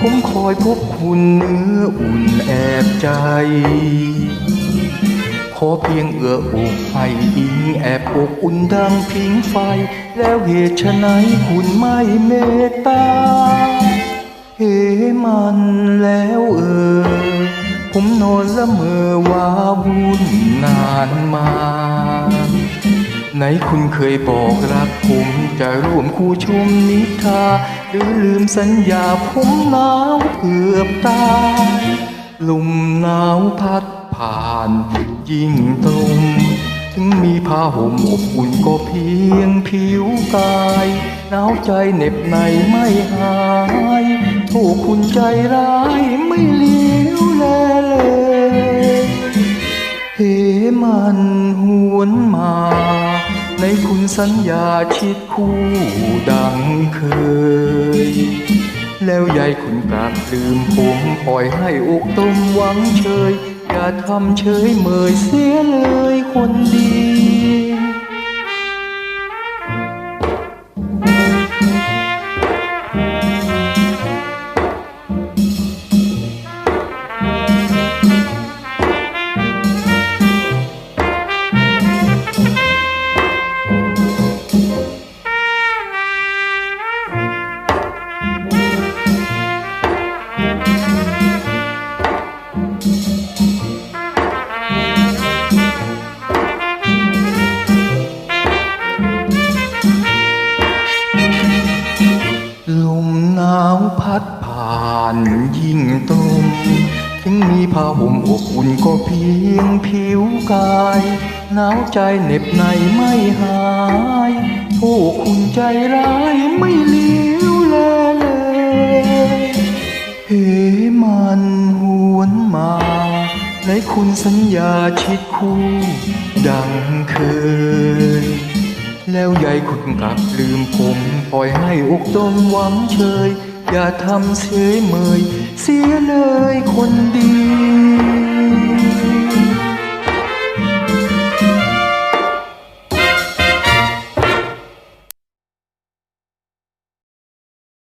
ผมคอยพบคุณเนื้ออุ่นแอบใจ ขอเพียงเอื้ออกให้อิงแอบอกอุ่นดังพิงไฟ แล้วเหตุไฉนคุณไม่เมตตาเหมันแล้วเออ ผมนอนละเมอว่าวุ่นนานมา ไหนคุณเคยบอกรักผม จะร่วมคู่ชมนิทา หรือลืมสัญญาผมหนาวเกือบตายลมหนาวพัดผ่าน ยิ่งตรง ถึงมีผ้าห่มอบอุ่นก็เพียงผิวกายหนาวใจเหน็บในไม่หายโทษคุณใจร้ายไม่เลี้ยวแลเลยเหมันหวนมา ในคุณสัญญาชิดคู่ดังเคย แล้วยายคุณกลับลืมผมปล่อยให้อกต้มหวังเชย อย่าทำเฉยเมยเสียเลยคนดี ลมหนาวพัดผ่านยิ่งตรงถึงมีผ้าห่มอบอุ่นก็เพียงผิวกายหนาวใจเหน็บในไม่หายโอ้คุณใจร้ายไม่เลี้ยวแลเลยเหมันหวนมาในคุณสัญญาชิดคู่ ดังเคย แล้วยายคุณกลับลืมผม ปล่อยให้อกตมหวังเชยอย่าทำเฉยเมย เสียเลยคนดี